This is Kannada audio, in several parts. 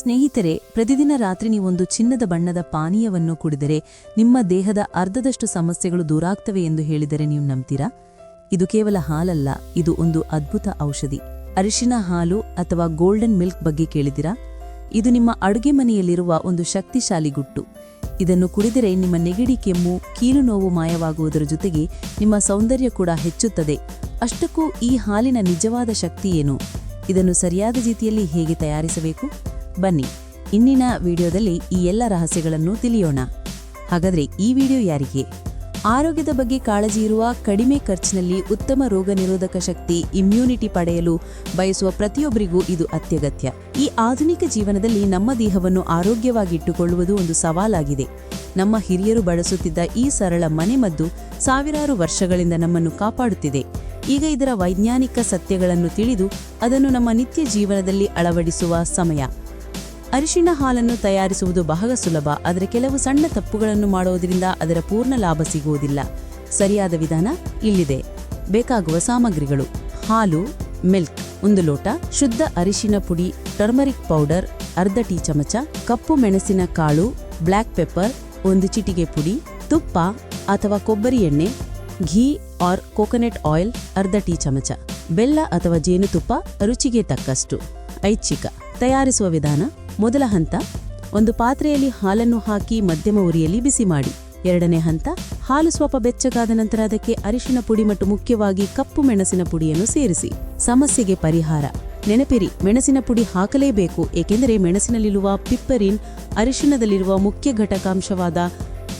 ಸ್ನೇಹಿತರೆ, ಪ್ರತಿದಿನ ರಾತ್ರಿ ನೀವೊಂದು ಚಿನ್ನದ ಬಣ್ಣದ ಪಾನೀಯವನ್ನು ಕುಡಿದರೆ ನಿಮ್ಮ ದೇಹದ ಅರ್ಧದಷ್ಟು ಸಮಸ್ಯೆಗಳು ದೂರಾಗ್ತವೆ ಎಂದು ಹೇಳಿದರೆ ನೀವು ನಂಬ್ತೀರಾ? ಇದು ಕೇವಲ ಹಾಲಲ್ಲ, ಇದು ಒಂದು ಅದ್ಭುತ ಔಷಧಿ. ಅರಿಶಿನ ಹಾಲು ಅಥವಾ ಗೋಲ್ಡನ್ ಮಿಲ್ಕ್ ಬಗ್ಗೆ ಕೇಳಿದಿರಾ ಇದು ನಿಮ್ಮ ಅಡುಗೆ ಮನೆಯಲ್ಲಿರುವ ಒಂದು ಶಕ್ತಿಶಾಲಿ ಗುಟ್ಟು. ಇದನ್ನು ಕುಡಿದರೆ ನಿಮ್ಮ ನೆಗಡಿ, ಕೆಮ್ಮು, ಕೀಲು ನೋವು ಮಾಯವಾಗುವುದರ ಜೊತೆಗೆ ನಿಮ್ಮ ಸೌಂದರ್ಯ ಕೂಡ ಹೆಚ್ಚುತ್ತದೆ. ಅಷ್ಟಕ್ಕೂ ಈ ಹಾಲಿನ ನಿಜವಾದ ಶಕ್ತಿ ಏನು? ಇದನ್ನು ಸರಿಯಾದ ರೀತಿಯಲ್ಲಿ ಹೇಗೆ ತಯಾರಿಸಬೇಕು? ಬನ್ನಿ. ಇಂದಿನ ವಿಡಿಯೋದಲ್ಲಿ ಈ ಎಲ್ಲ ರಹಸ್ಯಗಳನ್ನು ತಿಳಿಯೋಣ. ಹಾಗಾದ್ರೆ ಈ ವಿಡಿಯೋ ಯಾರಿಗೆ? ಆರೋಗ್ಯದ ಬಗ್ಗೆ ಕಾಳಜಿ ಇರುವ ಕಡಿಮೆ ಖರ್ಚಿನಲ್ಲಿ ಉತ್ತಮ ರೋಗ ನಿರೋಧಕ ಶಕ್ತಿ ಇಮ್ಯುನಿಟಿ ಪಡೆಯಲು ಬಯಸುವ ಪ್ರತಿಯೊಬ್ಬರಿಗೂ ಇದು ಅತ್ಯಗತ್ಯ. ಈ ಆಧುನಿಕ ಜೀವನದಲ್ಲಿ ನಮ್ಮ ದೇಹವನ್ನು ಆರೋಗ್ಯವಾಗಿಟ್ಟುಕೊಳ್ಳುವುದು ಒಂದು ಸವಾಲಾಗಿದೆ. ನಮ್ಮ ಹಿರಿಯರು ಬಳಸುತ್ತಿದ್ದ ಈ ಸರಳ ಮನೆಮದ್ದು ಸಾವಿರಾರು ವರ್ಷಗಳಿಂದ ನಮ್ಮನ್ನು ಕಾಪಾಡುತ್ತಿದೆ. ಈಗ ಇದರ ವೈಜ್ಞಾನಿಕ ಸತ್ಯಗಳನ್ನು ತಿಳಿದು ಅದನ್ನು ನಮ್ಮ ನಿತ್ಯ ಜೀವನದಲ್ಲಿ ಅಳವಡಿಸುವ ಸಮಯ. ಅರಿಶಿಣ ಹಾಲನ್ನು ತಯಾರಿಸುವುದು ಬಹಳ ಸುಲಭ, ಆದರೆ ಕೆಲವು ಸಣ್ಣ ತಪ್ಪುಗಳನ್ನು ಮಾಡುವುದರಿಂದ ಅದರ ಪೂರ್ಣ ಲಾಭ ಸಿಗುವುದಿಲ್ಲ. ಸರಿಯಾದ ವಿಧಾನ ಇಲ್ಲಿದೆ. ಬೇಕಾಗುವ ಸಾಮಗ್ರಿಗಳು. ಹಾಲು, ಮಿಲ್ಕ್, ಒಂದು ಲೋಟ, ಶುದ್ಧ ಅರಿಶಿನ ಪುಡಿ, ಟರ್ಮರಿಕ್ ಪೌಡರ್, ಅರ್ಧ ಟೀ ಚಮಚ, ಕಪ್ಪು ಮೆಣಸಿನ ಕಾಳು, ಬ್ಲ್ಯಾಕ್ ಪೆಪ್ಪರ್, ಒಂದು ಚಿಟಿಗೆ ಪುಡಿ, ತುಪ್ಪ ಅಥವಾ ಕೊಬ್ಬರಿ ಎಣ್ಣೆ, ಘೀ ಆರ್ ಕೋಕೋನಟ್ ಆಯಿಲ್, ಅರ್ಧ ಟೀ ಚಮಚ. ಬೆಲ್ಲ ಅಥವಾ ಜೇನುತುಪ್ಪ ರುಚಿಗೆ ತಕ್ಕಷ್ಟು. ಐಚ್ಛಿಕ. ತಯಾರಿಸುವ ವಿಧಾನ ಮೊದಲ ಹಂತ, ಒಂದು ಪಾತ್ರೆಯಲ್ಲಿ ಹಾಲನ್ನು ಹಾಕಿ ಮಧ್ಯಮ ಉರಿಯಲ್ಲಿ ಬಿಸಿ ಮಾಡಿ. ಎರಡನೇ ಹಂತ, ಹಾಲು ಸ್ವಲ್ಪ ಬೆಚ್ಚಗಾದ ನಂತರ ಅದಕ್ಕೆ ಅರಿಶಿನ ಪುಡಿ ಮತ್ತು ಮುಖ್ಯವಾಗಿ ಕಪ್ಪು ಮೆಣಸಿನ ಪುಡಿಯನ್ನು ಸೇರಿಸಿ. ಸಮಸ್ಯೆಗೆ ಪರಿಹಾರ. ನೆನಪಿರಿ, ಮೆಣಸಿನ ಪುಡಿ ಹಾಕಲೇಬೇಕು, ಏಕೆಂದರೆ ಮೆಣಸಿನಲ್ಲಿರುವ ಪಿಪ್ಪರಿನ್ ಅರಿಶಿನದಲ್ಲಿರುವ ಮುಖ್ಯ ಘಟಕಾಂಶವಾದ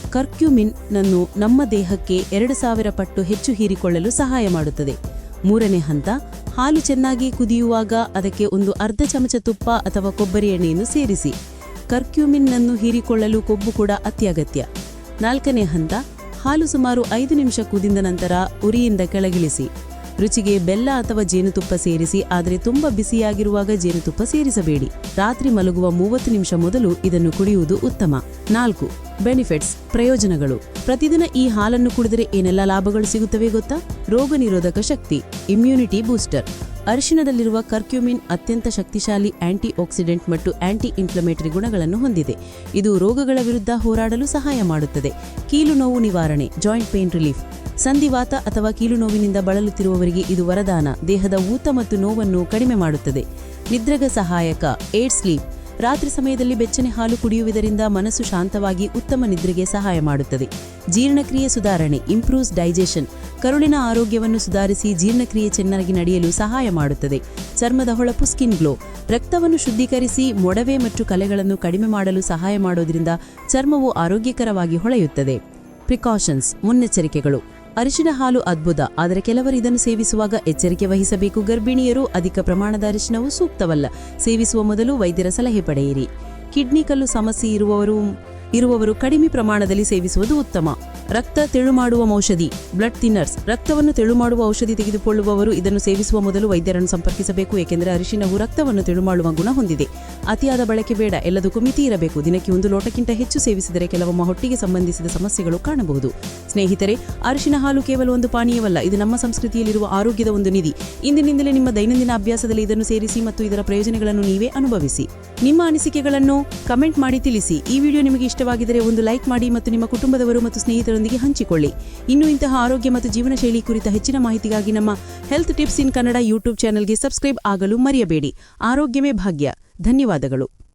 ಕರ್ಕ್ಯುಮಿನ್ ನನ್ನು ನಮ್ಮ ದೇಹಕ್ಕೆ ಎರಡು ಸಾವಿರ ಪಟ್ಟು ಹೆಚ್ಚು ಹೀರಿಕೊಳ್ಳಲು ಸಹಾಯ ಮಾಡುತ್ತದೆ. ಮೂರನೇ ಹಂತ ಹಾಲು ಚೆನ್ನಾಗಿ ಕುದಿಯುವಾಗ ಅದಕ್ಕೆ ಒಂದು ಅರ್ಧ ಚಮಚ ತುಪ್ಪ ಅಥವಾ ಕೊಬ್ಬರಿ ಎಣ್ಣೆಯನ್ನು ಸೇರಿಸಿ. ಕರ್ಕ್ಯೂಮಿನ್ ಅನ್ನು ಹೀರಿಕೊಳ್ಳಲು ಕೊಬ್ಬು ಕೂಡ ಅತ್ಯಗತ್ಯ. ನಾಲ್ಕನೇ ಹಂತ, ಹಾಲು ಸುಮಾರು ಐದು ನಿಮಿಷ ಕುದಿದ ನಂತರ ಉರಿಯಿಂದ ಕೆಳಗಿಳಿಸಿ. ರುಚಿಗೆ ಬೆಲ್ಲ ಅಥವಾ ಜೇನುತುಪ್ಪ ಸೇರಿಸಿ, ಆದರೆ ತುಂಬಾ ಬಿಸಿಯಾಗಿರುವಾಗ ಜೇನುತುಪ್ಪ ಸೇರಿಸಬೇಡಿ. ರಾತ್ರಿ ಮಲಗುವ ಮೂವತ್ತು ನಿಮಿಷ ಮೊದಲು ಇದನ್ನು ಕುಡಿಯುವುದು ಉತ್ತಮ. ನಾಲ್ಕು, ಬೆನಿಫಿಟ್ಸ್, ಪ್ರಯೋಜನಗಳು. ಪ್ರತಿದಿನ ಈ ಹಾಲನ್ನು ಕುಡಿದರೆ ಏನೆಲ್ಲ ಲಾಭಗಳು ಸಿಗುತ್ತವೆ ಗೊತ್ತಾ? ರೋಗ ನಿರೋಧಕ ಶಕ್ತಿ ಇಮ್ಯುನಿಟಿ ಬೂಸ್ಟರ್ ಅರಿಶಿಣದಲ್ಲಿರುವ ಕರ್ಕ್ಯೂಮಿನ್ ಅತ್ಯಂತ ಶಕ್ತಿಶಾಲಿ ಆಂಟಿ ಆಕ್ಸಿಡೆಂಟ್ ಮತ್ತು ಆಂಟಿ ಇನ್ಫ್ಲಮೇಟರಿ ಗುಣಗಳನ್ನು ಹೊಂದಿದೆ. ಇದು ರೋಗಗಳ ವಿರುದ್ಧ ಹೋರಾಡಲು ಸಹಾಯ ಮಾಡುತ್ತದೆ. ಕೀಲು ನೋವು ನಿವಾರಣೆ, ಜಾಯಿಂಟ್ ಪೇನ್ ರಿಲೀಫ್. ಸಂಧಿವಾತ ಅಥವಾ ಕೀಲು ನೋವಿನಿಂದ ಬಳಲುತ್ತಿರುವವರಿಗೆ ಇದು ವರದಾನ. ದೇಹದ ಊತ ಮತ್ತು ನೋವನ್ನು ಕಡಿಮೆ ಮಾಡುತ್ತದೆ. ನಿದ್ರಗ ಸಹಾಯಕ ಏಡ್ ಸ್ಲೀಪ್ ರಾತ್ರಿ ಸಮಯದಲ್ಲಿ ಬೆಚ್ಚನೆ ಹಾಲು ಕುಡಿಯುವುದರಿಂದ ಮನಸ್ಸು ಶಾಂತವಾಗಿ ಉತ್ತಮ ನಿದ್ರೆಗೆ ಸಹಾಯ ಮಾಡುತ್ತದೆ. ಜೀರ್ಣಕ್ರಿಯೆ ಸುಧಾರಣೆ ಇಂಪ್ರೂವ್ಸ್ ಡೈಜೆಷನ್ ಕರುಳಿನ ಆರೋಗ್ಯವನ್ನು ಸುಧಾರಿಸಿ ಜೀರ್ಣಕ್ರಿಯೆ ಚೆನ್ನಾಗಿ ನಡೆಯಲು ಸಹಾಯ ಮಾಡುತ್ತದೆ. ಚರ್ಮದ ಹೊಳಪು ಸ್ಕಿನ್ ಗ್ಲೋ ರಕ್ತವನ್ನು ಶುದ್ಧೀಕರಿಸಿ ಮೊಡವೆ ಮತ್ತು ಕಲೆಗಳನ್ನು ಕಡಿಮೆ ಮಾಡಲು ಸಹಾಯ ಮಾಡೋದ್ರಿಂದ ಚರ್ಮವು ಆರೋಗ್ಯಕರವಾಗಿ ಹೊಳೆಯುತ್ತದೆ. ಪ್ರಿಕಾಷನ್ಸ್ ಮುನ್ನೆಚ್ಚರಿಕೆಗಳು. ಅರಿಶಿನ ಹಾಲು ಅದ್ಭುತ, ಆದರೆ ಕೆಲವರು ಇದನ್ನು ಸೇವಿಸುವಾಗ ಎಚ್ಚರಿಕೆ ವಹಿಸಬೇಕು. ಗರ್ಭಿಣಿಯರು ಅಧಿಕ ಪ್ರಮಾಣದ ಅರಿಶಿನವು ಸೂಕ್ತವಲ್ಲ. ಸೇವಿಸುವ ಮೊದಲು ವೈದ್ಯರ ಸಲಹೆ ಪಡೆಯಿರಿ. ಕಿಡ್ನಿ ಕಲ್ಲು ಸಮಸ್ಯೆ ಇರುವವರು ಇರುವವರು ಕಡಿಮೆ ಪ್ರಮಾಣದಲ್ಲಿ ಸೇವಿಸುವುದು ಉತ್ತಮ. ರಕ್ತ ತೆಳು ಮಾಡುವ ಔಷಧಿ ಬ್ಲಡ್ ಥಿನ್ನರ್ಸ್ ರಕ್ತವನ್ನು ತೆಳು ಮಾಡುವ ಔಷಧಿ ತೆಗೆದುಕೊಳ್ಳುವವರು ಇದನ್ನು ಸೇವಿಸುವ ಮೊದಲು ವೈದ್ಯರನ್ನು ಸಂಪರ್ಕಿಸಬೇಕು, ಏಕೆಂದರೆ ಅರಿಶಿನವು ರಕ್ತವನ್ನು ತೆಳು ಮಾಡುವ ಗುಣ ಹೊಂದಿದೆ. ಅತಿಯಾದ ಬಳಕೆ ಬೇಡ, ಎಲ್ಲದಕ್ಕೂ ಮಿತಿ ಇರಬೇಕು. ದಿನಕ್ಕೆ ಒಂದು ಲೋಟಕ್ಕಿಂತ ಹೆಚ್ಚು ಸೇವಿಸಿದರೆ ಕೆಲವೊಮ್ಮೆ ಹೊಟ್ಟಿಗೆ ಸಂಬಂಧಿಸಿದ ಸಮಸ್ಯೆಗಳು ಕಾಣಬಹುದು. ಸ್ನೇಹಿತರೆ, ಅರಿಶಿನ ಹಾಲು ಕೇವಲ ಒಂದು ಪಾನೀಯವಲ್ಲ, ಇದು ನಮ್ಮ ಸಂಸ್ಕೃತಿಯಲ್ಲಿರುವ ಆರೋಗ್ಯದ ಒಂದು ನಿಧಿ. ಇಂದಿನಿಂದಲೇ ನಿಮ್ಮ ದೈನಂದಿನ ಅಭ್ಯಾಸದಲ್ಲಿ ಇದನ್ನು ಸೇರಿಸಿ ಮತ್ತು ಇದರ ಪ್ರಯೋಜನಗಳನ್ನು ನೀವೇ ಅನುಭವಿಸಿ. ನಿಮ್ಮ ಅನಿಸಿಕೆಗಳನ್ನು ಕಮೆಂಟ್ ಮಾಡಿ ತಿಳಿಸಿ. ಈ ವಿಡಿಯೋ ನಿಮಗೆ ಇಷ್ಟವಾಗಿದ್ದರೆ ಒಂದು ಲೈಕ್ ಮಾಡಿ ಮತ್ತು ನಿಮ್ಮ ಕುಟುಂಬದವರು ಮತ್ತು ಸ್ನೇಹಿತರೊಂದಿಗೆ ಹಂಚಿಕೊಳ್ಳಿ. ಇನ್ನು ಇಂತಹ ಆರೋಗ್ಯ ಮತ್ತು ಜೀವನ ಶೈಲಿ ಕುರಿತ ಹೆಚ್ಚಿನ ಮಾಹಿತಿಗಾಗಿ ನಮ್ಮ health tips in Kannada YouTube ಚಾನೆಲ್ಗೆ ಸಬ್ಸ್ಕ್ರೈಬ್ ಆಗಲು ಮರೆಯಬೇಡಿ. ಆರೋಗ್ಯವೇ ಭಾಗ್ಯ. ಧನ್ಯವಾದಗಳು.